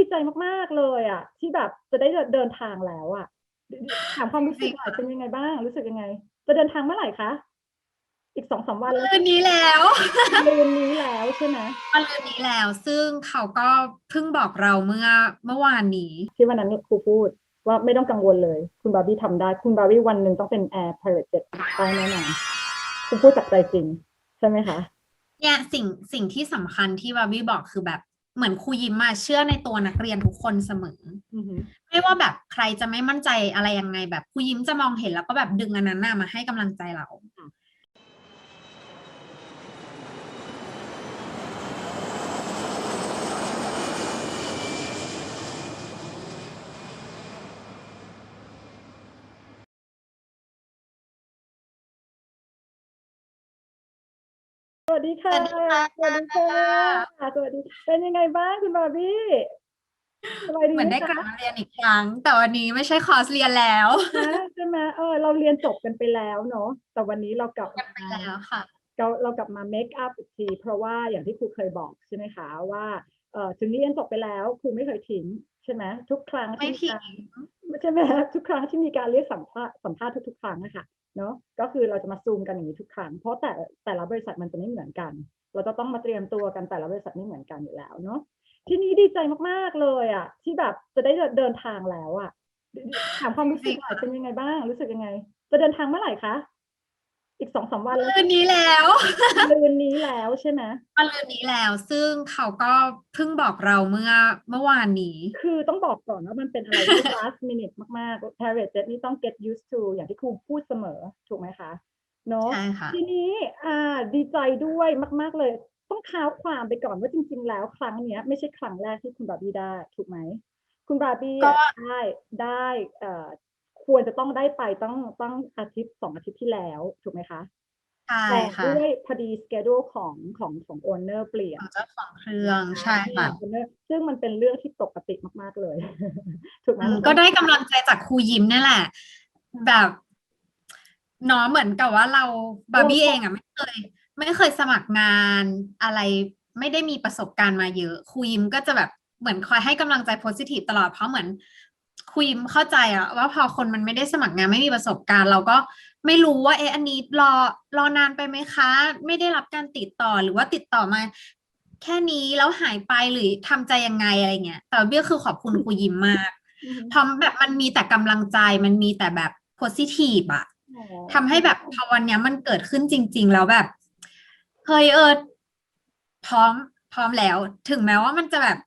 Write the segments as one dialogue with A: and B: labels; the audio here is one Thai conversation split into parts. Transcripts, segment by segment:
A: ดีใจมากๆเลยอะ ที่แบบจะได้เดินทางแล้วอะถามความรู้สึกหน่อยเป็นยังไงบ้าง รู้สึกยังไง จะเดินทางเมื่อไหร่คะอีกสองสามวันแล้ว
B: คืนนี้แล้ว
A: ลืนนี้แล้วใช่ไหม
B: วันลืนนี้แล้ว ซึ่งเขาก็เพิ่งบอกเราเมื่อเมื่อวานนี้
A: ที่วันนั้นเนี่ยครูพูดว่าไม่ต้องกังวลเลย คุณบาร์บี้ทำได้ คุณบาร์บี้วันหนึ่งต้องเป็นแอร์พายเรตเจ็ตได้แน่นอนครูพูดจากใจจริง ใช่ไหมคะ
B: เนี่ยสิ่งสิ่งที่สำคัญที่บาร์บี้บอกคือแบบ เหมือนครูยิ้มมาเชื่อในตัวนักเรียนทุกคนเสมอ
A: อือหือ
B: ไม่ว่าแบบใครจะไม่มั่นใจอะไรยังไงแบบครูยิ้มจะมองเห็นแล้วก็แบบดึงอันนั้นน่ะมาให้กำลังใจเรา
A: วัสดีค่ะ
B: สวัสดีค่ะ
A: สวัสดีค่ะ สวัสดี เป็นยังไงบ้างคุณบาร์บี้สบายดี
B: เหมือนได้
A: ไห
B: กลับ
A: คะ
B: มาเรียนอีกครั้ง แต่วันนี้ไม่ใช่คอร์สเรียนแล้ว
A: นะใช่ไหมเออเราเรียนจบกันไปแล้วเนาะ แต่วันนี้เรากลับ
B: กันไปแล้วค่ะ
A: เราเรากลับมาเมคอัพอีกที เพราะว่าอย่างที่ครูเคยบอกใช่ไหมคะว่าเออถึงเรียนจบไปแล้วครูไม่เคยทิ้งใช่ไหมทุกครั้ง
B: ไม่
A: ที่
B: ทิ้ง
A: การใช่ไหมทุกครั้งที่มีการเรียกสัมภาษณ์สัมภาษณ์ทุกๆครั้งนะคะ เนาะก็คือเราจะมาซูมกันอย่างนี้ทุกครั้งเพราะแต่แต่ละบริษัทมันจะไม่เหมือนกัน เราจะต้องมาเตรียมตัวกันแต่ละบริษัทไม่เหมือนกันอยู่แล้วเนาะทีนี้ดีใจมากๆเลยอะ ที่แบบจะได้เดินทางแล้วอะถามความรู้สึกหน่อยเป็นยังไงบ้าง รู้สึกยังไง จะเดินทางเมื่อไหร่คะ อีกสองสามวันแล้ว
B: คืนนี้แล้ว
A: ลืนนี้แล้วใช่ไหม
B: วันลืนนี้แล้ว ซึ่งเขาก็เพิ่งบอกเราเมื่อเมื่อวานนี้
A: คือต้องบอกก่อนว่ามันเป็นอะไรที่ last minute มากๆ private jet นี่ต้อง get used to อย่างที่ครูพูดเสมอ ถูกไหมคะเนาะ
B: ใช่ค่ะ
A: ทีนี้อ่าดีใจด้วยมาก ๆ เลย ต้องเท้าความไปก่อนว่าจริง ๆ แล้วครั้งเนี้ย ไม่ใช่ครั้งแรกที่คุณบาร์บี้ได้ ถูกไหมคุณบาร์บี้
B: ก็
A: อะได้ได้เอ่อ ควรจะต้องได้ไปตั้งตั้งอาทิตย์สองอาทิตย์ที่แล้วถูกไหมคะ
B: ใช่
A: แต่
B: ค่ะ
A: ด้วยพอดี schedule ของของของ owner เปลี่ยน
B: ของเจ้าของเครื่องใช่ค่ะ
A: ซึ่งมันเป็นเรื่องที่ปกติมาก ๆ เลยถูกไหม
B: อืมก็ได้กำลังใจจากครูยิ้มนี่แหละ แบบเนาะเหมือนกับว่าเราบาร์บี้เองอะไม่เคย ไม่เคยสมัครงานอะไรไม่ได้มีประสบการณ์มาเยอะครูยิ้มก็จะแบบเหมือนคอยให้กำลังใจโพสิทีฟตลอดเพราะเหมือน ครูยิ้มเข้าใจอะว่าพอคนมันไม่ได้สมัครงานไม่มีประสบการณ์ เราก็ไม่รู้ว่าเอะอันนี้รอรอนานไปไหมคะ ไม่ได้รับการติดต่อหรือว่าติดต่อมา แค่นี้แล้วหายไปหรือทำใจยังไงอะไรเงี้ยแต่เบี้ยคือขอบคุณครูยิ้มมาก
A: อือฮึ
B: พร้อมแบบมันมีแต่กำลังใจมันมีแต่แบบโพสิทีฟอะ
A: อ๋อ
B: ทำให้แบบพอวันเนี้ยมันเกิดขึ้นจริง ๆ แล้วแบบเฮ้ยเออพร้อมพร้อมแล้ว ถึงแม้ว่ามันจะแบบ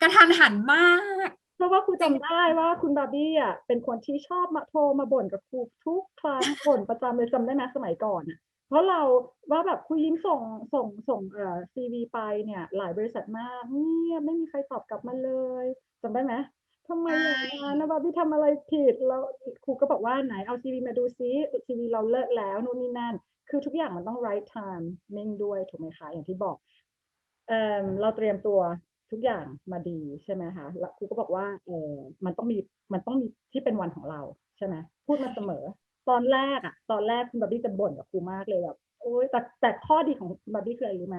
B: กระทันหันมาก
A: เพราะว่าครูจำได้ว่าคุณบาร์บี้อะเป็นคนที่ชอบมาโทรมาบ่นกับครูทุกครั้งบ่นประจำเลยจำได้ไหมสมัยก่อนอะเพราะเราว่าแบบครูยิ้มส่งส่งส่งเอ่อซีวีไปเนี่ย หลายบริษัทมากเงียบไม่มีใครตอบกลับมาเลยจำได้ไหมทำไมอย่างนั้นนะบาร์บี้ทำอะไรผิดแล้วครูก็บอกว่าไหนเอาซีวีมาดูซิซีวีเราเลิกแล้วนู่นนี่นั่น คือทุกอย่างมันต้อง right timing ด้วยถูกไหมคะอย่างที่บอกเอ่อเราเตรียมตัว ทุกอย่างมาดีใช่ไหมคะแล้วครูก็บอกว่าเออมันต้องมีมันต้องมีที่เป็นวันของเราใช่ไหมพูดมาเสมอ ตอนแรกอะตอนแรกคุณบาร์บี้จะบ่นกับครูมากเลยแบบโอ๊ยแต่แต่ข้อดีของบาร์บี้คืออะไรรู้ไหม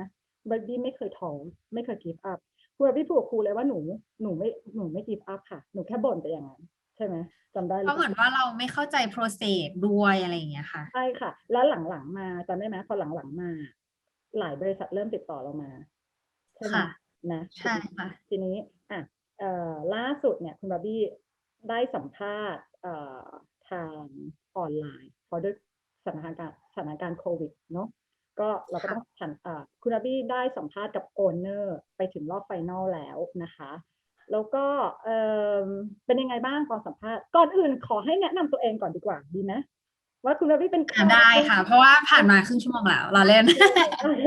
A: บาร์บี้ไม่เคยท้อไม่เคย give up คุณบาร์บี้พูดกับครูเลยว่าหนูหนูไม่หนูไม่ give up ค่ะหนูแค่บ่นไปอย่างนั้นใช่ไหมจำได้ห
B: เพ
A: รือ
B: ราะเหมือนว่าเราไม่เข้าใจ process ด้วยอะไรอย่างเงี้ยค่ะ
A: ใช่ค่ะ แล้วหลังๆมาจำได้ไหมพอหลังๆมา หลายบริษัทเริ่มติดต่อเรามาใช่ไหม
B: ค่ะ
A: นะ
B: ใช่ค่ะ
A: ทีนี้อะเอ่อล่าสุดเนี่ยคุณบาร์บี้ได้สัมภาษณ์เอ่อทางออนไลน์เพราะด้วยสถานการณ์สถานการณ์โควิดเนาะก็เราก็
B: ค่ะ
A: ต้องผ่านอ่าคุณบาร์บี้ได้สัมภาษณ์กับโอนเนอร์ไปถึงรอบไฟนอลแล้วนะคะ แล้วก็เอ่อเป็นยังไงบ้างตอนสัมภาษณ์ก่อนอื่นขอให้แนะนำตัวเองก่อนดีกว่าดีไหมว่าคุณบาร์บี้เป็นใคร
B: อะได้ค่ะ เพราะว่าผ่านมาครึ่งชั่วโมงแล้วเราเล่น
A: โอเค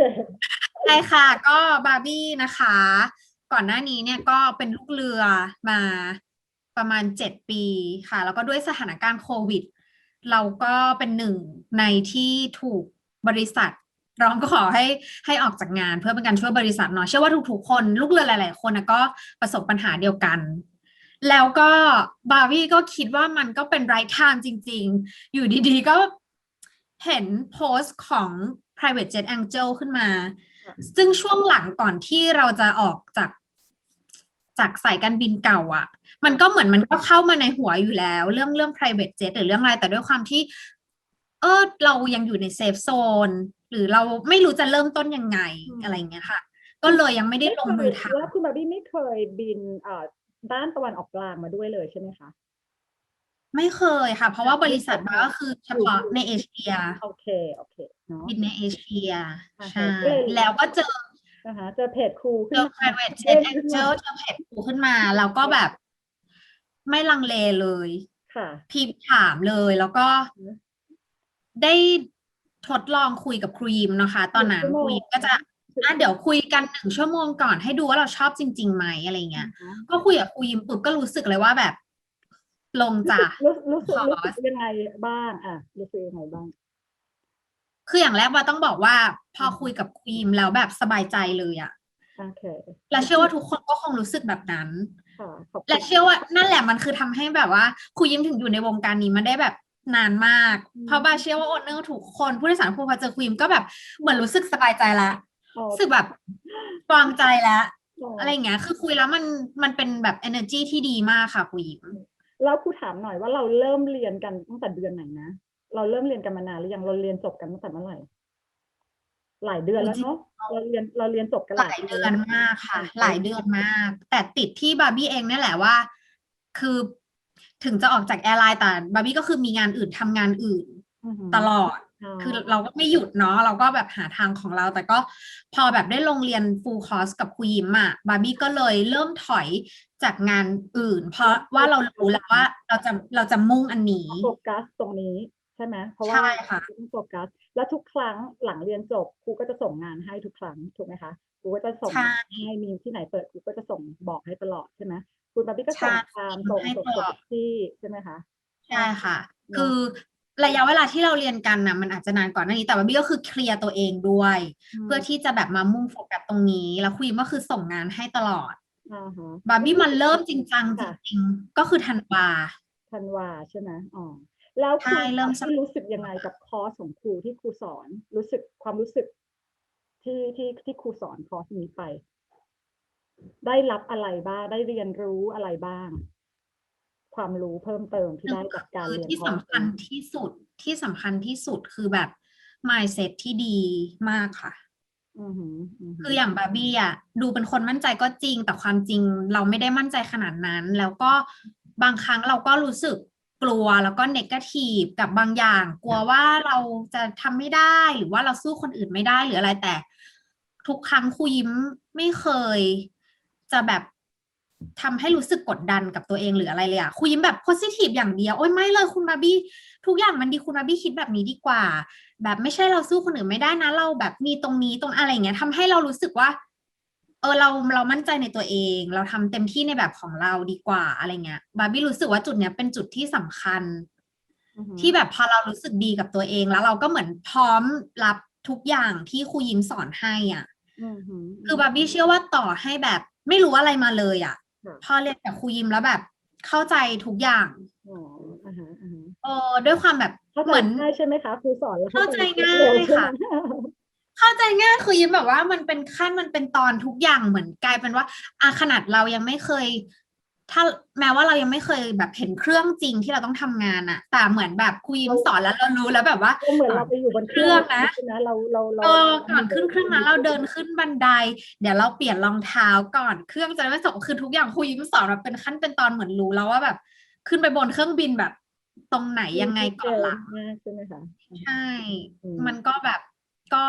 B: ใช่ค่ะ ก็บาร์บี้นะคะ ก่อนหน้านี้เนี่ยก็เป็นลูกเรือมาประมาณเจ็ดปีค่ะ แล้วก็ด้วยสถานการณ์โควิด เราก็เป็นหนึ่งในที่ถูกบริษัทร้องขอให้ให้ออกจากงานเพื่อเป็นการช่วยบริษัทเนาะเชื่อว่าทุกๆคนลูกเรือหลาย ๆ คนนะก็ประสบปัญหาเดียวกัน แล้วก็บาร์บี้ก็คิดว่ามันก็เป็น right time จริง ๆ อยู่ดีๆก็เห็นโพสต์ของ private jet angel ขึ้นมา ซึ่งช่วงหลังก่อนที่เราจะออกจาก จากสายการบินเก่าอะ่ะ มันก็เหมือนมันก็เข้ามาในหัวอยู่แล้ว เรื่องเรื่อง private jet หรือเรื่องอะไร แต่ด้วยความที่ เออเรายังอยู่ในเซฟโซนหรือเราไม่รู้จะเริ่มต้นยังไง
A: อะ
B: ไรเงี้ยค่ะ ก็เลยยังไม่ได้ลงมือท
A: แล้วคุณบาร์บี้ไม่เคยบินเอ่อด้านตะวันออกกลางมาด้วยเลยใช่ไหมคะ
B: ไม่เคยค่ะ เพราะว่าบริษัทบ้าก็คือเฉพาะในเอเชีย
A: โอเคโอเคเนาะ
B: บินในเอเชีย
A: อ่า
B: ใช่
A: ก็เลย
B: แล้วก็เจอ
A: นะคะเจอเพจครู
B: เจ
A: ขึ้น
B: อ
A: มา
B: private
A: เด้
B: jet
A: งขึ้นมา
B: angel เจอเพจปูขึ้นมาแล้วก็แบบ ไม่ลังเลเลย
A: ค่ะ
B: พิมพ์ถามเลยแล้วก็
A: อืม
B: ได้ทดลองคุยกับครูยิมนะคะ ตอนนั้น
A: หนึ่งชั่ว
B: ค
A: โมง
B: รูยิมก็จะอะเดี๋ยวคุยกันหนึ่งชั่วโมงก่อนให้ดูว่าเราชอบจริงๆไหมอะไรเงี้ย
A: นะคะ
B: ก็คุยกับครูยิมปุ๊บก็รู้สึกเลยว่าแบบ ลงจ้ะ
A: รู้รู้สึก
B: ขอ
A: รู้สึกยังไงบ้างอะรู้สึกยังไงบ้าง
B: คืออย่างแรกว่าต้องบอกว่า พอคุยกับครูยิมแล้วแบบสบายใจเลยอะ
A: โอเค
B: และเชื่อว่าทุกคนก็คงรู้สึกแบบนั้น
A: ค่ะขอบคุณ
B: และเชื่อว่านั่นแหละมันคือทำให้แบบว่าครูยิ้มถึงอยู่ในวงการนี้มาได้แบบนานมาก
A: อืม
B: เพราะบาเชื่อว่าโอนเนอร์ทุกคนผู้โดยสารผู้พอเจอครูยิ้มก็แบบเหมือนรู้สึกสบายใจละ
A: อ๋อ
B: รู้สึกแบบวางใจแล้ว
A: อ๋ออ
B: อะไรอย่างเงี้ย คือคุยแล้วมันมันเป็นแบบ energy ที่ดีมากค่ะครูยิ้ม
A: แล้วครูถามหน่อยว่าเราเริ่มเรียนกันตั้งแต่เดือนไหนนะ เราเริ่มเรียนกันมานานหรือยังเราเรียนจบกันตั้งแต่เมื่อไหร่ หลายเดือนแล้วเนาะเราเรียนเราเรียนจบกัน
B: หลายเดือนมากค่ะ หลายเดือนมาก แต่ติดที่บาร์บี้เองเนี่ยแหละว่า คือถึงจะออกจากแอร์ไลน์แต่บาร์บี้ก็คือมีงานอื่นทำงานอื่น
A: อือหือ
B: ตลอด
A: อ๋อ
B: คือเราก็ไม่หยุดเนาะเราก็แบบหาทางของเรา แต่ก็พอแบบได้ลงเรียน full course กับครูยิมอะบาร์บี้ก็เลยเริ่มถอยจากงานอื่น เพราะว่าเรารู้แล้วว่าเราจะเราจะมุ่งอันนี้
A: โฟกัสตรงนี้ใช่ไหมเพราะว่า
B: ใช่ค่ะ
A: ต้องโฟกัสแล้วทุกครั้งหลังเรียนจบครูก็จะส่งงานให้ทุกครั้งถูกไหมคะครูก็จะส่ง
B: ใช่
A: ให้มีที่ไหนเปิดครูก็จะส่งบอกให้ตลอดใช่ไหมคุณบาร์บี้ก็ส่ง
B: ใช่
A: ตามส่ง
B: ให้
A: ส่ง
B: ตลอด
A: ส่งที่ใช่ไหมคะ
B: ใช่ค่ะ
A: เนอะ
B: คือ ระยะเวลาที่เราเรียนกันนะมันอาจจะนานก่อนหน้านี้แต่บาร์บี้ก็คือเคลียร์ตัวเองด้วย เพื่อที่จะแบบมามุ่งโฟกัสตรงนี้ แล้วครูยิมก็คือส่งงานให้ตลอด
A: อ่าฮะ
B: บาร์บี้มันเริ่มจริงจังจ
A: ค่ะ
B: ริงๆก็คือธันวา
A: ธันวาใช่ไหมอ๋อแล้วครู
B: ใช่เริ่มสัก
A: ที่รู้สึกยังไงกับคอร์สของครูที่ครูสอน รู้สึกความรู้สึกที่ที่ที่ครูสอนคอร์สนี้ไป ได้รับอะไรบ้าง ได้เรียนรู้อะไรบ้าง ความรู้เพิ่มเติมที่ได้จากการ
B: คือ
A: เรียน
B: ที่
A: คอร์ส
B: สำคัญ
A: นี้
B: ที่สุดที่สำคัญที่สุดคือแบบ mindset ที่ดีมากค่ะ
A: อือหือหื
B: คืออย่างบาร์บี้อะดูเป็นคนมั่นใจก็จริง แต่ความจริงเราไม่ได้มั่นใจขนาดนั้น แล้วก็บางครั้งเราก็รู้สึกกลัวแล้วก็เนกาทีฟกับบางอย่าง กลัวว่าเราจะทำไม่ได้หรือว่าเราสู้คนอื่นไม่ได้หรืออะไรแต่ ทุกครั้งครูยิ้มไม่เคย จะแบบ ทำให้รู้สึกกดดันกับตัวเองหรืออะไรเลยอะครูยิ้มแบบโพสิทีฟอย่างเดียว โอ้ยไม่เลยคุณบาร์บี้ทุกอย่างมันดีคุณบาร์บี้คิดแบบนี้ดีกว่า แบบไม่ใช่เราสู้คนอื่นไม่ได้นะ เราแบบมีตรงนี้ตรงอะไรอย่างเงี้ยทำให้เรารู้สึกว่า เออเราเรามั่นใจในตัวเอง เราทำเต็มที่ในแบบของเราดีกว่าอะไรเงี้ยบาร์บี้รู้สึกว่าจุดเนี้ยเป็นจุดที่สำคัญ
A: อือหือ
B: ที่แบบพอเรารู้สึกดีกับตัวเองแล้วเราก็เหมือนพร้อมรับทุกอย่างที่ครูยิ้มสอนให้อะ
A: อือหือ
B: คือบาร์บี้เชื่อว่าต่อให้แบบไม่รู้อะไรมาเลยอะ
A: ค่ะ
B: พอเรียนกับครูยิ้มแล้วแบบ เข้าใจทุกอย่าง
A: อ๋ออ่าฮะอ่าฮะ
B: เออด้วยความแบบ
A: เข้าใจ
B: เหมือน
A: ง่ายใช่ไหมคะครูสอนแล้ว
B: เข้าใจง่าย
A: เร็วใช่ไหม
B: ค่ะ เข้าใจง่ายคือยิ้มแบบว่ามันเป็นขั้นมันเป็นตอนทุกอย่างเหมือนกลายเป็นว่าอาขนาดเรายังไม่เคย ถ้าแม้ว่าเรายังไม่เคยแบบเห็นเครื่องจริงที่เราต้องทำงานอะแต่เหมือนแบบครูยิ้มสอนแล้วเรารู้แล้วแบบว่า
A: ก็เหมือนเราไปอยู่บนเครื่อง
B: เครื่องนะ
A: ใช่ไหมเราเราเรา
B: เออก่อนขึ้นเครื่องนั้นเราเดินขึ้นบันได เดี๋ยวเราเปลี่ยนรองเท้าก่อนเครื่องจะไม่ตกคือทุกอย่างครูยิ้มสอนแบบเป็นขั้นเป็นตอนเหมือนรู้แล้วว่าแบบ ขึ้นไปบนเครื่องบินแบบ ตรงไหนยังไงก่อนหลัง
A: มากใช่ไหมคะ
B: ใช่
A: อืม
B: มันก็แบบก็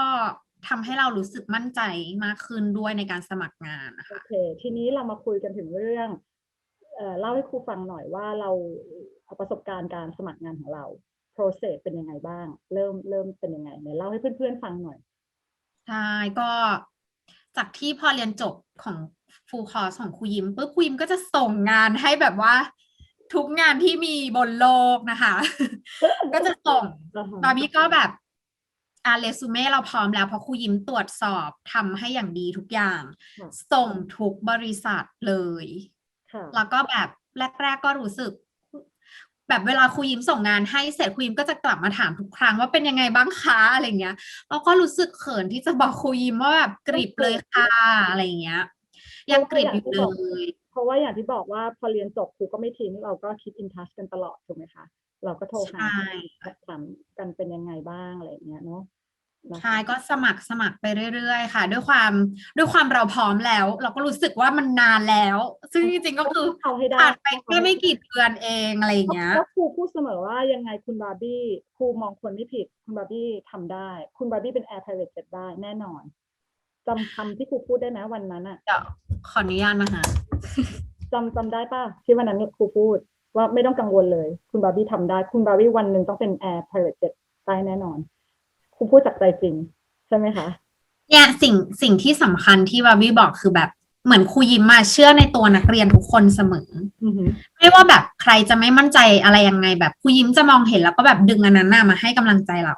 B: ทำให้เรารู้สึกมั่นใจมากขึ้นด้วยในการสมัครงานนะ
A: โอ
B: คะ
A: เค ทีนี้เรามาคุยกันถึงเรื่อง เอ่อเล่าให้ครูฟังหน่อยว่าเราเอาประสบการณ์การสมัครงานของเรา process เป็นยังไงบ้าง เริ่มเริ่มเป็นยังไงเนี่ยเล่าให้เพื่อนๆฟังหน่อย
B: ใช่ก็จากที่พอเรียนจบของฟูลคอร์สของครูยิมปุ๊บครูยิมก็จะส่งงานให้แบบว่า ทุกงานที่มีบนโลกนะคะ ก็จะส่ง
A: อ่าฮะ
B: บาร์บี้ก็แบบอ่าเรซูเม่เราพร้อมแล้วเพราะครูยิ้มตรวจสอบทำให้อย่างดีทุกอย่าง
A: ค่ะ
B: ส่งทุกบริษัทเลย
A: ค่ะ
B: แล้วก็แบบแรก ๆ ก็รู้สึก แบบเวลาครูยิ้มส่งงานให้เสร็จครูยิ้มก็จะกลับมาถามทุกครั้งว่าเป็นยังไงบ้างคะอะไรเงี้ยแล้วก็รู้สึกเขินที่จะบอกครูยิ้มว่าแบบกริบเลยค่ะอะไรเงี้ย ยังกริบอยู่เลย
A: เพราะว่าอย่างที่บอกว่าพอเรียนจบครูก็ไม่ทิ้งเราก็คิดอินทัชกันตลอดถูกไหมคะเราก็โทรหา
B: ใช่
A: ถามกันเป็นยังไงบ้างอะไรอย่างเงี้ยเนาะนะคะ
B: ใช่ก็สมัครสมัครไปเรื่อย ๆ ค่ะ ด้วยความด้วยความเราพร้อมแล้ว เราก็รู้สึกว่ามันนานแล้ว ซึ่งจริงๆก็คือ
A: เอาให้ได้
B: ผ่านไปแค่ไม่กี่เดือนเองอะไรอย่างเงี้ย
A: แล้วครูพูดเสมอว่ายังไงคุณบาร์บี้ครูมองคนไม่ผิด คุณบาร์บี้ทำได้ คุณบาร์บี้เป็นแอร์ i v a t jet ได้แน่นอนจำคำที่ครูพูดได้ไหมวันนั้นอะ
B: เดี๋ยวขออนุญาตนะคะ
A: จำจำได้ป่ะที่วันนั้นครูพูด ว่าไม่ต้องกังวลเลย คุณบาร์บี้ทำได้ คุณบาร์บี้วันหนึ่งต้องเป็นแอร์ i v a t jet ได้แน่นอน ครูพูดจากใจจริง ใช่ไหมคะ
B: เนี่ยสิ่งสิ่งที่สำคัญที่บาร์บี้บอกคือแบบเหมือนครูยิ้มมาเชื่อในตัวนักเรียนทุกคนเสมอ
A: อือหือ
B: ไม่ว่าแบบใครจะไม่มั่นใจอะไรยังไง แบบครูยิ้มจะมองเห็นแล้วก็แบบดึงอันนั้นน่ะมาให้กำลังใจเรา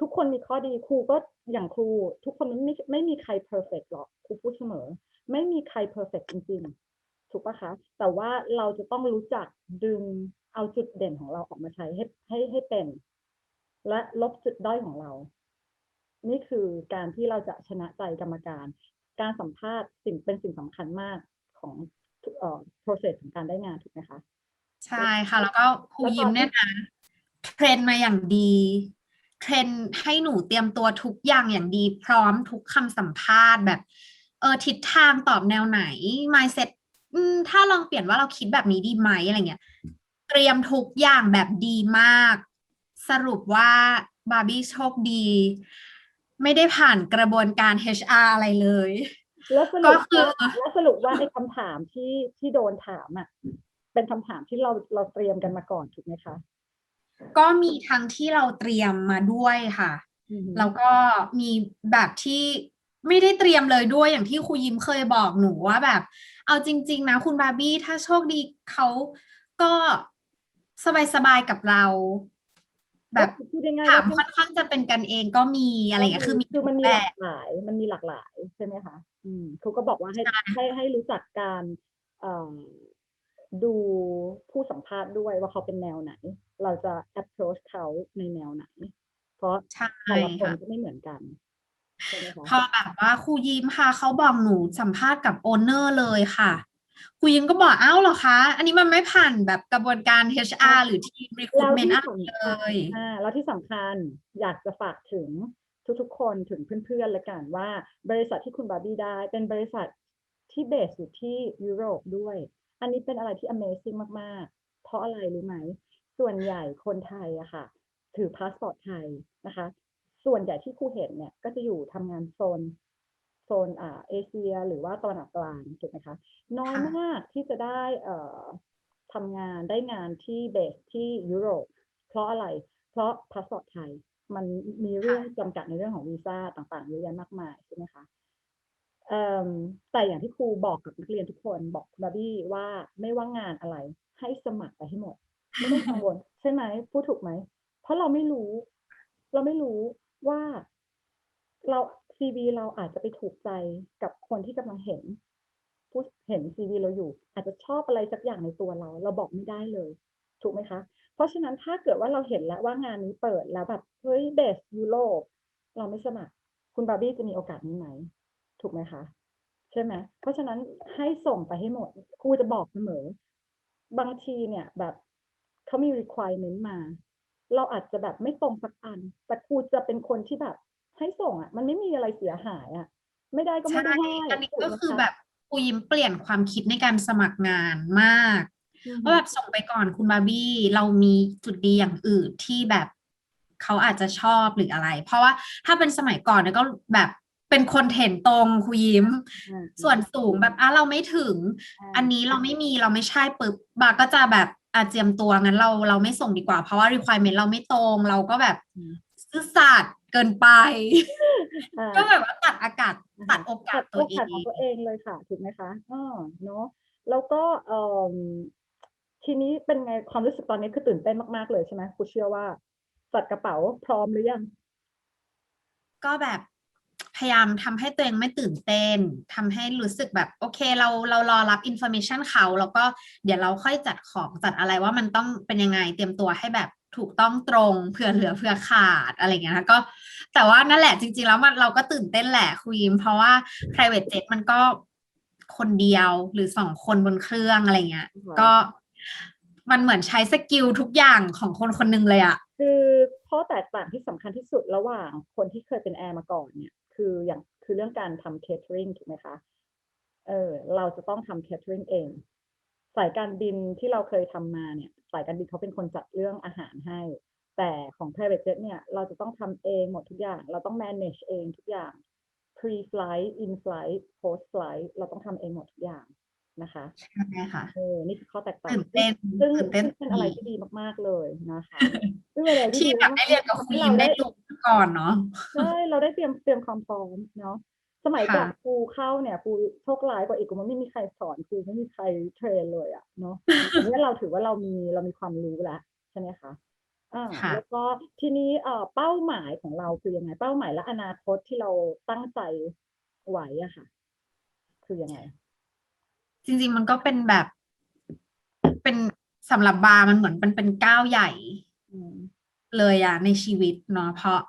A: ทุกคนมีข้อดีครูก็อย่างครู ทุกคนไม่ไม่มีใครเพอร์เฟกหรอกครูพูดเสมอ ไม่มีใครเพอร์เฟกจริงๆถูกปะคะ แต่ว่าเราจะต้องรู้จักดึงเอาจุดเด่นของเราออกมาใช้ให้ให้ให้เป็น และลบจุดด้อยของเรา นี่คือการที่เราจะชนะใจกรรมการ การสัมภาษณ์สิ่งเป็นสิ่งสำคัญมากของทุกเอ่อ process ของการได้งานถูกไหมคะ
B: ใช่ค่ะ แล้วก็ครูยิ้มเนี่ยนะเทรนมาอย่างดี เทรนให้หนูเตรียมตัวทุกอย่างอย่างดี พร้อมทุกคำสัมภาษณ์แบบ เออทิศทางตอบแนวไหน mindset อืมถ้าลองเปลี่ยนว่าเราคิดแบบนี้ดีไหมอะไรเงี้ย เตรียมทุกอย่างแบบดีมาก สรุปว่าบาร์บี้โชคดี ไม่ได้ผ่านกระบวนการ HR อะไรเลย
A: แล้วส
B: ก็
A: รุป
B: คือ
A: ว่าแล้วสรุปว่าไอ้คำถามที่ที่โดนถามอะ เป็นคำถามที่เราเราเตรียมกันมาก่อนถูกไหมคะ
B: ก็มีทั้งที่เราเตรียมมาด้วยค่ะ
A: อือหือ
B: แล้วก็มีแบบที่ไม่ได้เตรียมเลยด้วยอย่างที่ครูยิ้มเคยบอกหนูว่าแบบ เอาจริง ๆ นะ คุณบาร์บี้ถ้าโชคดีเขาก็สบายๆกับเรา แบบ
A: ก็คือพูดง่ายๆ
B: ถาม
A: ว่า
B: ค่อนข้างจะเป็นกันเองก็มีอะไรอย่างเงี้ยคือมี
A: คือมันมี
B: แบ
A: หลา
B: บ
A: กหลาย มันมีหลากหลายใช่ไหมคะอืมครูก็บอกว่าให้ให้ให้รู้จักการเอ่อดูผู้สัมภาษณ์ด้วยว่าเขาเป็นแนวไหน เราจะ approach เขาในแนวไหน เพราะ
B: ใช่
A: แต่ละคน
B: ค่ะ
A: ก็ไม่เหมือนกันใช่ไหมคะ
B: พอแบบว่าครูยิ้มค่ะเขาบอกหนูสัมภาษณ์กับโอนเนอร์เลยค่ะ ครูยิ้มก็บอกอ้าวเหรอคะ อันนี้มันไม่ผ่านแบบกระบวนการ HR หรือทีม
A: แล้ว
B: recruitment
A: ที่
B: อะไร
A: สำ
B: เล
A: คัญ
B: ย
A: อ่าแล้วที่สำคัญอยากจะฝากถึงทุกๆคนถึงเพื่อนๆละกันว่าบริษัทที่คุณบาร์บี้ได้ เป็นบริษัทที่เบสอยู่ที่ยุโรปด้วย อันนี้เป็นอะไรที่ Amazing มากๆ เพราะอะไรรู้ไหม ส่วนใหญ่คนไทยอะค่ะ ถือพาสปอร์ตไทยนะคะ ส่วนใหญ่ที่ครูเห็นเนี่ยก็จะอยู่ทำงานโซน โซนอ่าเอเชีย หรือว่าตะวันออกกลางถูกไหมคะ น้อย
B: ค่ะ
A: มากที่จะได้เอ่อทำงานได้งานที่เบสที่ยุโรป เพราะอะไร เพราะพาสปอร์ตไทย มันมีเรื่องจำกัดในเรื่องของวีซ่าต่างๆเยอะแยะมากมายใช่ไหมคะเอิ่มแต่อย่างที่ครูบอกกับนักเรียนทุกคนบอกคุณบาร์บี้ว่าไม่ว่างานอะไร ให้สมัครไปให้หมด ไม่ต้องกังวลใช่ไหมพูดถูกไหม เพราะเราไม่รู้ เราไม่รู้ว่าเรา ซีวีเราอาจจะไปถูกใจกับคนที่กำลังเห็นผู้เห็นซีวีเราอยู่ อาจจะชอบอะไรสักอย่างในตัวเรา เราบอกไม่ได้เลย ถูกไหมคะ เพราะฉะนั้นถ้าเกิดว่าเราเห็นแล้วว่างานนี้เปิดแล้วแบบเฮ้ยเบสยุโรปเราไม่สมัคร คุณบาร์บี้จะมีโอกาสนี้ไหม ถูกไหมคะใช่ไหมเพราะฉะนั้นให้ส่งไปให้หมดครูจะบอกเสมอ บางทีเนี่ยแบบเขามี requirement มา เราอาจจะแบบไม่ตรงสักอัน แต่ครูจะเป็นคนที่แบบ ให้ส่งอะ มันไม่มีอะไรเสียหายอะ ไม่ได้ก็ไม่
B: ใช่
A: ได้ให้
B: อันนี้
A: ถู
B: ก็
A: ไหม
B: คือะแบบครูยิ้มเปลี่ยนความคิดในการสมัครงานมาก
A: อือฮึ
B: ว่าแบบส่งไปก่อนคุณบาร์บี้เรามีจุดดีอย่างอื่นที่แบบเขาอาจจะชอบหรืออะไร เพราะว่าถ้าเป็นสมัยก่อนเนี่ยก็แบบเป็นคนเห็นตรงครูยิ้ม
A: อ่า
B: ส่วนสูงแบบอะเราไม่ถึงาอันนี้เราไม่มีเราไม่ใช่ปึ๊บบาร์ก็จะแบบอาเจียมตัวงั้นเราเราไม่ส่งดีกว่า เพราะว่า requirement เราไม่ตรง เราก็แบบ
A: อืม
B: ซื่อสัตย์ เกินไป
A: อ่า
B: ก็แบบว่าตัดอากาศตัดโอกาส
A: ตัด
B: ตัว
A: โอ
B: เอกา
A: สของ
B: ง
A: ตัวเองเลยค่ะ ถูกไหมคะอ๋อเนาะแล้วก็เอ่อทีนี้เป็นไงความรู้สึกตอนนี้คือตื่นเต้นมากๆเลยใช่ไหมครูเชื่อว่าจัดกระเป๋าพร้อมหรือยัง
B: ก็แบบพยายามทำให้ตัวเองไม่ตื่นเต้นทำให้รู้สึกแบบ โอเคเราเรารอรับอินโฟ a t ชันเขา แล้วก็เดี๋ยวเราค่อยจัดของจัดอะไรว่ามันต้องเป็นยังไงเตรียมตัวให้แบบ ถูกต้องตรงเผื่อเหลือเผื่อขาดอะไรอย่างเงี้ยนะก็แต่ว่านั่นแหละจริง ๆ แล้วมันเราก็ตื่นเต้นแหละคุยมเพราะว่า private jet มันก็คนเดียวหรือสองคนบนเครื่องอะไรเงี้ย
A: ค่ะ
B: ก็มันเหมือนใช้สกิลทุกอย่างของคนคนหนึงเลยอะ
A: คือข้อแตกต่างที่สำคัญที่สุดระหว่างคนที่เคยเป็นแอร์มาก่อนเนี่ย คืออย่างคือเรื่องการทำ catering ถูกไหมคะเออเราจะต้องทำ catering เอง สายการบินที่เราเคยทำมาเนี่ย สายการบินเขาเป็นคนจัดเรื่องอาหารให้ แต่ของ private jet เนี่ย เราจะต้องทำเองหมดทุกอย่าง เราต้อง manage เองทุกอย่าง pre flight in flight post flight เราต้องทำเองหมดทุกอย่างนะคะ
B: ใช่ค่ะ
A: เออนี่คือข้อแตกต่าง
B: ตื่นเต้น
A: ซึ่ง
B: ตื่นเต้น
A: ซึ่งเป็นอะไรที่ดีมาก ๆ เลยนะคะซึ่งเป็นอะไรที่
B: ที่
A: ดี
B: แบบได้เรียนกับครู
A: ให้
B: ยิ
A: เรา
B: มได้
A: ได้
B: รู้ก่อนเนาะ
A: ใช่เราได้เตรียมเตรียมความพร้อมเนาะส มัยก่อน
B: ค่ะ
A: ครูเข้าเนี่ยครูโชคร้ายกว่าอีกว่าไม่มีใครสอนครูไม่มีใครเทรนเลยอะเนาะอันนี้เราถือว่าเรามีเรามีความรู้แล้วใช่ไหมคะอ่า
B: ค่ะ
A: แล้วก็ทีนี้เอ่อเป้าหมายของเราคือยังไง เป้าหมายและอนาคตที่เราตั้งใจไว้อะค่ะ คือยังไง
B: จริง ๆ มันก็เป็นแบบเป็นสำหรับบาร์มันเหมือนเป็นเป็นก้าวใหญ่
A: อืม
B: เลยอะในชีวิตเนาะเพราะ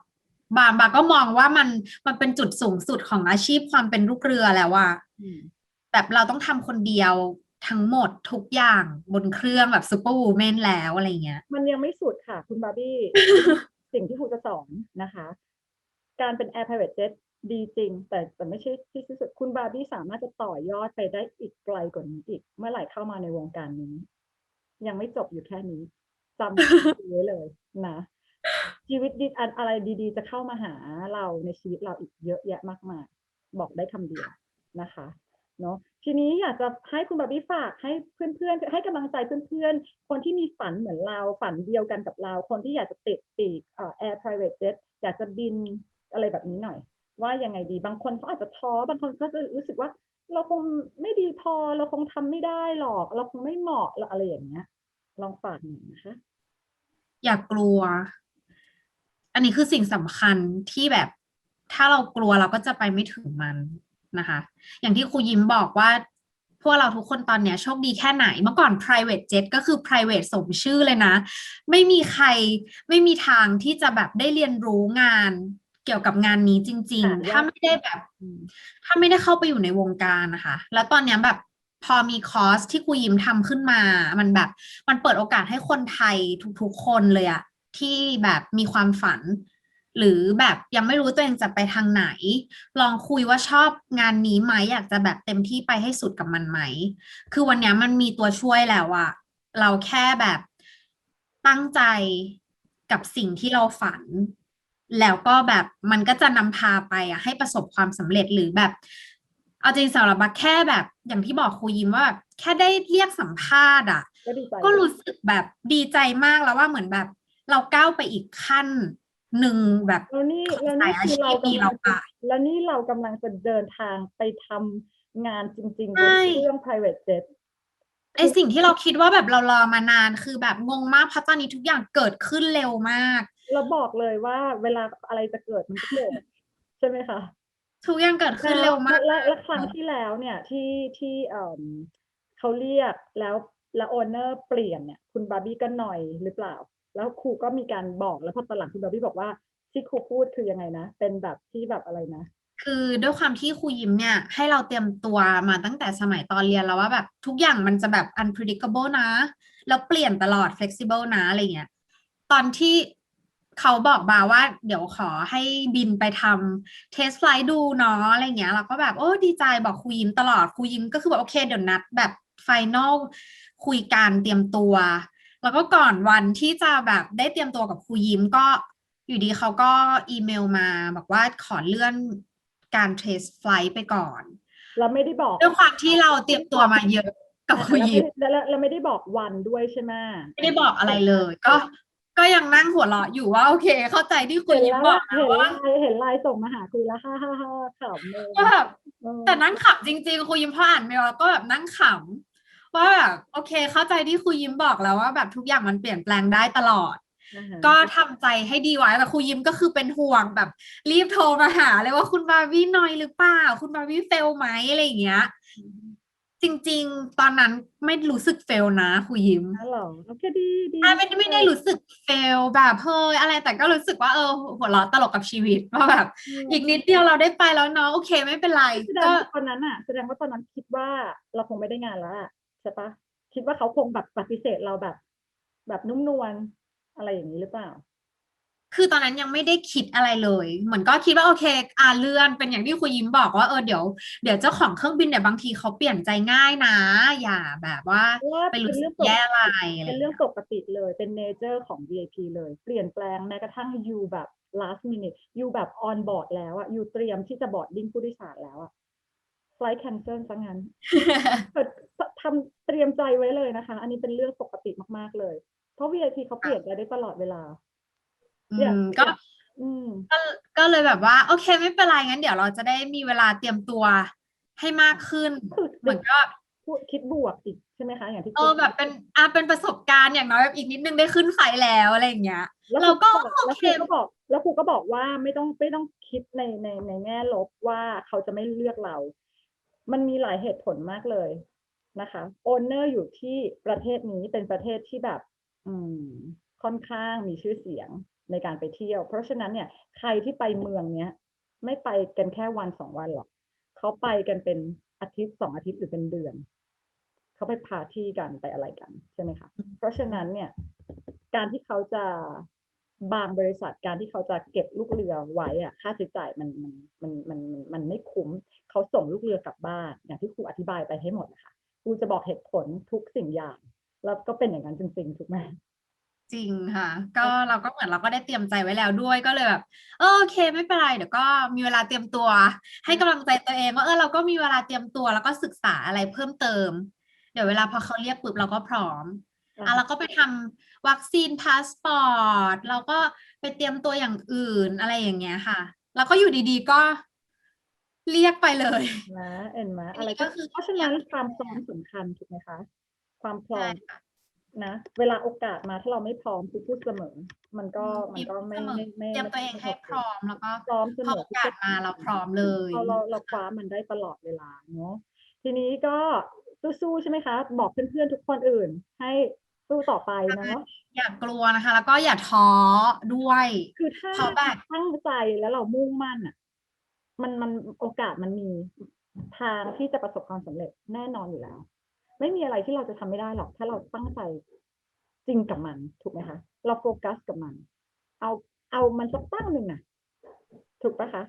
B: บางบางก็มองว่ามันมันเป็นจุดสูงสุดของอาชีพความเป็นลูกเรือแล้วอะ
A: อืม
B: แบบเราต้องทำคนเดียวทั้งหมดทุกอย่างบนเครื่องแบบซูเปอร์วูแมนแล้วอะไรเงี้ย
A: มันยังไม่สุดค่ะ คุณบาร์บี้ สิ่งที่ครูจะสอนนะคะ การเป็น Air Private Jet ดีจริง แต่แต่ไม่ใช่ที่สุดคุณบาร์บี้สามารถจะต่อยอดไปได้อีกไกลกว่านี้อีก เมื่อไหร่เข้ามาในวงการนี้ ยังไม่จบอยู่แค่นี้จำไว้เลยนะ ชีวิตดีอะไรดีๆ จะเข้ามาหาเราในชีวิตเราอีกเยอะแยะมากมายบอกได้คำเดียวนะคะเนาะทีนี้อยากจะให้คุณบาร์บี้ฝากให้เพื่อนๆ ให้กำลังใจเพื่อนๆ คนที่มีฝันเหมือนเราฝันเดียวกันกับเรา คนที่อยากจะติดปีกเอ่อ Air Private Jet อยากจะบินอะไรแบบนี้หน่อย ว่ายังไงดีบางคนเขาอาจจะท้อบางคนก็จะรู้สึกว่า เราคงไม่ดีพอเราคงทำไม่ได้หรอก เราคงไม่เหมาะอะไรอย่างเงี้ย ลองฝากหน่อยนะคะ
B: อย่ากลัว อันนี้คือสิ่งสำคัญที่แบบ ถ้าเรากลัวเราก็จะไปไม่ถึงมันนะคะ อย่างที่ครูยิ้มบอกว่า พวกเราทุกคนตอนเนี้ยโชคดีแค่ไหนเมื่อก่อน private jet ก็คือ private สมชื่อเลยนะ ไม่มีใครไม่มีทางที่จะแบบได้เรียนรู้งานเกี่ยวกับงานนี้จริง
A: ค่ะ
B: ๆถ้าไม่ได้แบบ
A: อืม
B: ถ้าไม่ได้เข้าไปอยู่ในวงการนะคะ แล้วตอนเนี้ยแบบพอมีคอร์สที่ครูยิมทำขึ้นมา มันแบบ มันเปิดโอกาสให้คนไทยทุกๆคนเลยอะ ที่แบบมีความฝัน หรือแบบยังไม่รู้ตัวเองจะไปทางไหน ลองคุยว่าชอบงานนี้ไหมอยากจะแบบเต็มที่ไปให้สุดกับมันไหม คือวันเนี้ยมันมีตัวช่วยแล้วอะเราแค่แบบตั้งใจกับสิ่งที่เราฝัน แล้วก็แบบมันก็จะนำพาไปอะให้ประสบความสำเร็จหรือแบบเอาจริงสำหรับบักแค่แบบ อย่างที่บอกครูยิมว่าแบบแค่ได้เรียกสัมภาษณ์อะ
A: ก็ดีใจ
B: ก็รู้สึกแบบดีใจมากแล้วว่าเหมือนแบบ เราก้าวไปอีกขั้นหนึ่งแบบ
A: แล้วนี่
B: ของ
A: แล้ว
B: สา
A: นี่
B: ยอา
A: คือ
B: ชี
A: เรา
B: พ
A: กำ
B: นี้
A: ลั
B: เรา
A: ง
B: ไป
A: แล้วนี่เรากำลังจะเดินทางไปทำงานจริงๆบ
B: ใช่
A: นเครื่อง private jet
B: ไอสิ่งที่เราคิดว่าแบบเรารอมานานคือแบบงงมากเพราะตอนนี้ทุกอย่างเกิดขึ้นเร็วมาก
A: เราบอกเลยว่าเวลาอะไรจะเกิดมันก็เกิดใช่ไหมคะ
B: ทุกอย่างเกิดขึ้นเร็วมาก
A: และและครั้งที่แล้วเนี่ยที่ที่เอ่อเขาเรียกแล้วแล้วโอเนอร์เปลี่ยนเนี่ยคุณบาร์บี้ก็หน่อยหรือเปล่า แล้วครูก็มีการบอกแล้วพอตอนหลังคุณบาบี้บอกว่าที่ครูพูดคือยังไงนะ เป็นแบบที่แบบอะไรนะ
B: คือด้วยความที่ครูยิมเนี่ย ให้เราเตรียมตัวมาตั้งแต่สมัยตอนเรียนแล้วว่าแบบทุกอย่างมันจะแบบ unpredictable นะ แล้วเปลี่ยนตลอด flexible นะอะไรเงี้ย ตอนที่เขาบอกบาว่าเดี๋ยวขอให้บินไปทำเทสไฟล์ดูเนาะอะไรเงี้ยเราก็แบบโอ้ดีใจบอกครูยิมตลอดครูยิมก็คือแบบโอเคเดี๋ยวนัดแบบไฟนลคุยการเตรียมตัว แล้วก็ก่อนวันที่จะแบบได้เตรียมตัวกับครูยิมก็อยู่ดีเขาก็อีเมลมาบอกว่าขอเลื่อนการเทสไฟล์ไปก่อน
A: เราไม่ได้บอก
B: ด้วยความที่เราเตรียมตัวมาเยอะกับครู
A: เรา
B: ยิ
A: ไม่
B: ม
A: ได้แล้วเราไม่ได้บอกวันด้วยใช่ไหม
B: ไม่ได้บอกอะไรเลย ก็ก็ยังนั่งหัวเราะอยู่ว่าโอเค เข้าใจที่คุณ
A: เห็น
B: ยิ้ม
A: แล้ว
B: บอก
A: เห็
B: นะ
A: นไล
B: ว่า
A: น์เห็นไลน์ส่งมาหาคุยแล้วฮ่าฮ่าฮ่าขำเลย
B: ก็แบบ
A: เออ
B: แต่นั่งขำจริงๆครูยิ้มพออ่านเมลแล้วก็แบบนั่งขำ ว่าแบบโอเค เข้าใจที่ครูยิ้มบอกแล้วว่าแบบทุกอย่างมันเปลี่ยนแปลงได้ตลอด
A: อ่าฮะ
B: ก็ทำใจให้ดีไว้แต่ครูยิ้มก็คือเป็นห่วงแบบ รีบโทรมาหาเลยว่าคุณบาร์บี้นอยหรือเปล่า คุณบาร์บี้เฟลไหมอะไรอย่างเงี้ย จริง ๆ ตอนนั้นไม่รู้สึกเฟลนะครูยิ้ม
A: นะหรอโอเคดีดี
B: อะไม่ได้ไม่ได้รู้สึกเฟลแบบเฮ้ยอะไรแต่ก็รู้สึกว่าเออหัวเราะตลกกับชีวิตว่าแบบ อีกนิดเดียวเราได้ไปแล้วเนาะโอเค ไม่เป็นไร
A: แสดง
B: ก็
A: ว่าตอนนั้นอะแสดงว่าตอนนั้นคิดว่าเราคงไม่ได้งานแล้วอะ ใช่ปะคิดว่าเขาคงแบบปฏิเสธเราแบบ แบบนุ่มนวลอะไรอย่างนี้หรือเปล่า
B: คือตอนนั้นยังไม่ได้คิดอะไรเลย เหมือนก็คิดว่าโอเคอ่าเลื่อนเป็นอย่างที่ครูยิ้มบอกว่าเออเดี๋ยวเดี๋ยวเจ้าของเครื่องบินเนี่ยบางทีเขาเปลี่ยนใจง่ายนะ อย่าแบบว่า
A: เพราะว่า
B: ไป
A: เป็น
B: รู้สึ
A: เรื่อกงปก
B: แย่
A: ติ
B: อะไรอะไร
A: เป็นเรื่องปกติเลยเป็นเนเจอร์ของ VIP เลย เปลี่ยนแปลงแม้กระทั่งยูแบบ last minute ยูแบบ on board แล้วอะยูเตรียมที่จะบอร์ดดิ้งผู้โดยสารแล้วอะ flight cancel ซะงั้นเกิดทำเตรียมใจไว้เลยนะคะ อันนี้เป็นเรื่องปกติมากๆเลย เพราะ VIP เขาเปลี่ยนใจได้ตลอดเวลา
B: อื
A: เนี่ย
B: มก็
A: อืม
B: ก็ก็เลยแบบว่า โอเคไม่เป็นไรงั้นเดี๋ยวเราจะได้มีเวลาเตรียมตัวให้มากขึ้น
A: คือ
B: เหมือนก็
A: พูดคิดบวกอีกใช่ไหมคะอย่างที่
B: เออแบบเป็นอะเป็นประสบการณ์อย่างน้อยแบบอีกนิดนึงได้ขึ้นไฟแล้วอะไรอย่างเงี้ย
A: แล้ว
B: เราก็
A: ครู
B: โอ
A: แล้ว
B: เค
A: ครูก็บอก แล้วครูก็บอกว่าไม่ต้องไม่ต้องคิดในในในแง่ลบว่าเขาจะไม่เลือกเรา มันมีหลายเหตุผลมากเลยนะคะโอนเนอร์อยู่ที่ประเทศนี้เป็นประเทศที่แบบอืมค่อนข้างมีชื่อเสียงในการไปเที่ยว เพราะฉะนั้นเนี่ยใครที่ไปเมืองเนี้ย ไม่ไปกันแค่วันสองวันหรอกเขาไปกันเป็นอาทิตย์สองอาทิตย์หรือเป็นเดือนเขาไปพาร์ตี้กันไปอะไรกันใช่ไหมคะเพราะฉะนั้นเนี่ย การที่เขาจะ บางบริษัทการที่เขาจะเก็บลูกเรือไว้อะค่าใช้จ่ายมันมันมันมันมันมันไม่คุ้มเขาส่งลูกเรือกลับบ้านอย่างที่ครูอธิบายไปให้หมดนะคะครูจะบอกเหตุผลทุกสิ่งอย่าง แล้วก็เป็นอย่างนั้นจริงๆถูกไหม
B: จริงค่ะ ก็เราก็เหมือนเราก็ได้เตรียมใจไว้แล้วด้วยก็เลยแบบเออโอเคไม่เป็นไรเดี๋ยวก็มีเวลาเตรียมตัว ให้กำลังใจตัวเองว่าเออเราก็มีเวลาเตรียมตัวแล้วก็ศึกษาอะไรเพิ่มเติม เดี๋ยวเวลาพอเขาเรียกปุ๊บเราก็พร้อมอะเราก็ไปทำ วัคซีนพาสปอร์ตเราก็ไปเตรียมตัวอย่างอื่นอะไรอย่างเงี้ยค่ะ แล้วก็อยู่ดีๆก็เรียกไปเลย
A: นะเอ็นไหม
B: อันนี้
A: อะไร
B: ก็
A: ก็
B: คือ
A: เพราะฉะนั้นความพร้อมสำคัญถูกไหมคะ ความพร้อ
B: ใช่
A: ม
B: ค่ะ
A: นะ เวลาโอกาสมาถ้าเราไม่พร้อมคือพูดเสมอ มันก็มันก็ไม่
B: เสมอ
A: ไม่ไม่
B: เตรียมตัวเองให้พร้อมแล้วก็
A: พร้อมเส
B: พอ
A: มอ
B: โอกาสมาเราพร้อมเลย
A: เราเราเราคว้ามันได้ตลอดเวลาเนาะทีนี้ก็สู้ๆใช่ไหมคะ บอกเพื่อนๆทุกคนอื่น ให้ สู้ต่อไปเนาะ
B: อย่ากลัวนะคะ แล้วก็อย่าท้อด้วย
A: คือถ้า
B: เพราะแบบ
A: ตั้งใจแล้วเรามุ่งมั่นอะ มันมันโอกาสมันมีทางที่จะประสบความสำเร็จแน่นอนอยู่แล้ว ไม่มีอะไรที่เราจะทำไม่ได้หรอก ถ้าเราตั้งใจจริงกับมันถูกไหมคะ เราโฟกัสกับมัน เอาเอามันสักตั้งหนึ่งน่ะ ถูกปะคะ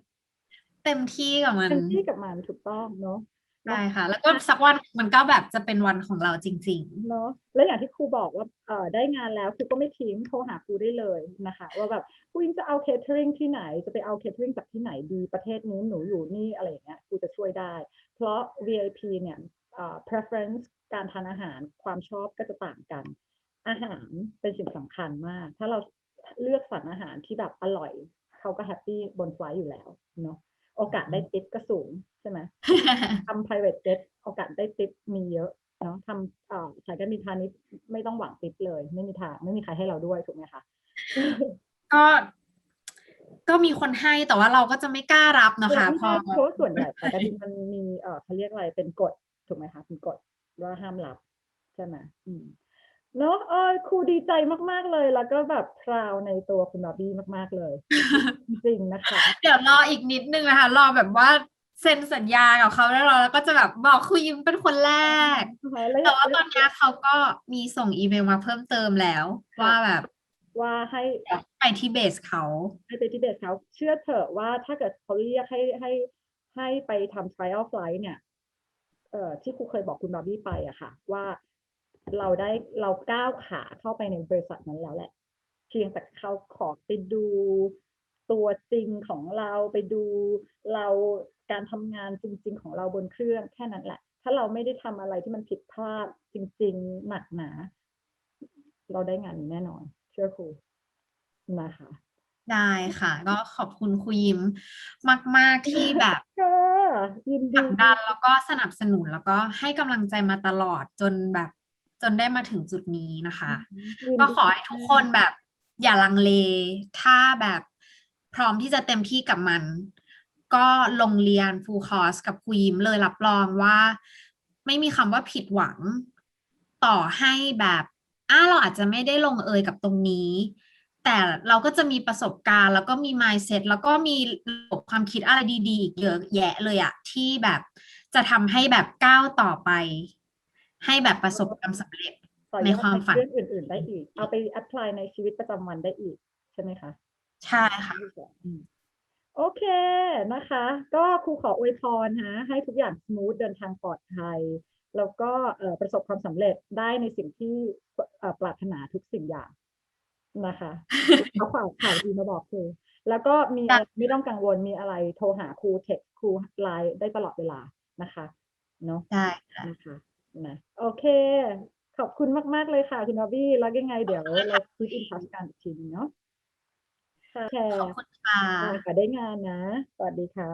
B: เต็มที่กับมัน
A: เต็มที่กับมันถูกต้องเนาะ
B: ใช่ค่ะ แล้วก็สักวันมันก็แบบจะเป็นวันของเราจริง
A: เนาะแล้วอย่างที่ครูบอกว่าเออได้งานแล้วครูก็ไม่ทิ้งโทรหาครูได้เลยนะคะ ว่าแบบครูยิงจะเอาเคเทอริงที่ไหนจะไปเอาเคเทอริงจากที่ไหนดีประเทศนี้หนูอยู่นี่อะไรอย่างเงี้ยครูจะช่วยได้ เพราะ VIP เนี่ยเอ่อ preference การทานอาหารความชอบก็จะต่างกัน อาหารเป็นสิ่งสำคัญมาก ถ้าเราเลือกสรรอาหารที่แบบอร่อย เขาก็แฮปปี้บนไฟล์อยู่แล้วเนาะ โอกาสได้ติปก็สูงใช่ไหม
B: ๆ
A: ทำ private jet โอกาสได้ติปมีเยอะเนาะทำเอ่อสายการบินพาณิชย์ไม่ต้องหวังติปเลย ไม่มีทางไม่มีใครให้เราด้วยถูกไหมคะ
B: ก็ก็มีคนให้แต่ว่าเราก็จะไม่กล้ารับนะคะพอ
A: เพราะว่าส่วนใหญ่สายการบินมันมีเอ่อเขาเรียกอะไรเป็นกฎถูกไหมคะเป็นกฎว่าห้ามรับใช่ไหมอืม เนาะเออครูดีใจมากๆเลย แล้วก็แบบพราวในตัวคุณบาร์บี้มากๆเลย จริงๆนะคะ
B: เดี๋ยวรออีกนิดนึงนะคะ รอแบบว่าเซ็นสัญญากับเขาแล้วเราแล้วก็จะแบบบอกคุยยิ้มเป็นคนแรก แต่ว่าตอนเนี้ยเขาก็มีส่งอีเมลมาเพิ่มเติมแล้ว ว่าแบบ
A: ว่าให้
B: ไปที่เบสเขา
A: ให้ไปที่เบสเขาเชื่อเถอะว่าถ้าเกิดเขาเรียกให้ให้ให้ไปทำ trial flight เนี่ยเอ่อที่ครูเคยบอกคุณบาร์บี้ไปอะค่ะ ว่า เราได้เราก้าวขาเข้าไปในบริษัทนั้นแล้วแหละ เพียงแต่เขาขอไปดูตัวจริงของเราไปดูเราการทำงานจริง ๆ ของเราบนเครื่องแค่นั้นแหละ ถ้าเราไม่ได้ทำอะไรที่มันผิดพลาดจริง ๆ หนักหนา เราได้งานนี้แน่นอน เชื่อครูนะคะ
B: ได้ค่ะ ก็ขอบคุณคุยยิ้มมาก ๆ ที่แบบ
A: ก็ยิน
B: ผ
A: ดี
B: ลักดันแล้วก็สนับสนุนแล้วก็ให้กำลังใจมาตลอดจนแบบ จนได้มาถึงจุดนี้นะคะ
A: ยิน
B: ก็
A: ดี
B: ขอให้ทุกคนแบบอย่าลังเล ถ้าแบบพร้อมที่จะเต็มที่กับมัน ก็ลงเรียนฟูลคอร์สกับครูยิมเลยรับรองว่าไไม่มีคำว่าผิดหวัง ต่อให้แบบอ้าเราอาจจะไม่ได้ลงเอยกับตรงนี้ แต่เราก็จะมีประสบการณ์ แล้วก็มี mindset แล้วก็มีระบบความคิดอะไรดีๆอีกเยอะแยะเลยอะที่แบบจะทำให้แบบก้าวต่อไป ให้แบบประสบความสำเร็จ
A: ต่อย
B: ใน
A: อด
B: ความฝัน
A: เรื่องอื่น ๆ ได้อีก เอาไปแอพพลายในชีวิตประจำวันได้อีก ใช่ไหมคะ
B: ใช่ค่ะ
A: อืมโอเคนะคะ ก็ครูขออวยพรฮะให้ทุกอย่างสมูทเดินทางปลอดภัย แล้วก็เอ่อประสบความสำเร็จได้ในสิ่งที่เอ่อปรารถนาทุกสิ่งอย่างนะคะเอาข่าวข่าวดีมาบอกครูแล้วก็มีอะไรไม่ต้องกังวลมีอะไรโทรหาครูเท็กครูไลน์ได้ตลอดเวลานะคะเนาะ
B: ได้ค่ะ
A: นะคะ นะโอเค ขอบคุณมาก ๆ เลยค่ะ คุณนอบี้แล้วยังไงเดี๋ยวเราคุยอินทัชกันอีกทีนึงเนาะค่ะแช
B: ขอบ
A: ร์
B: คุณค่ะ
A: ค่ะ ได้งานนะ สวัสดีค่ะ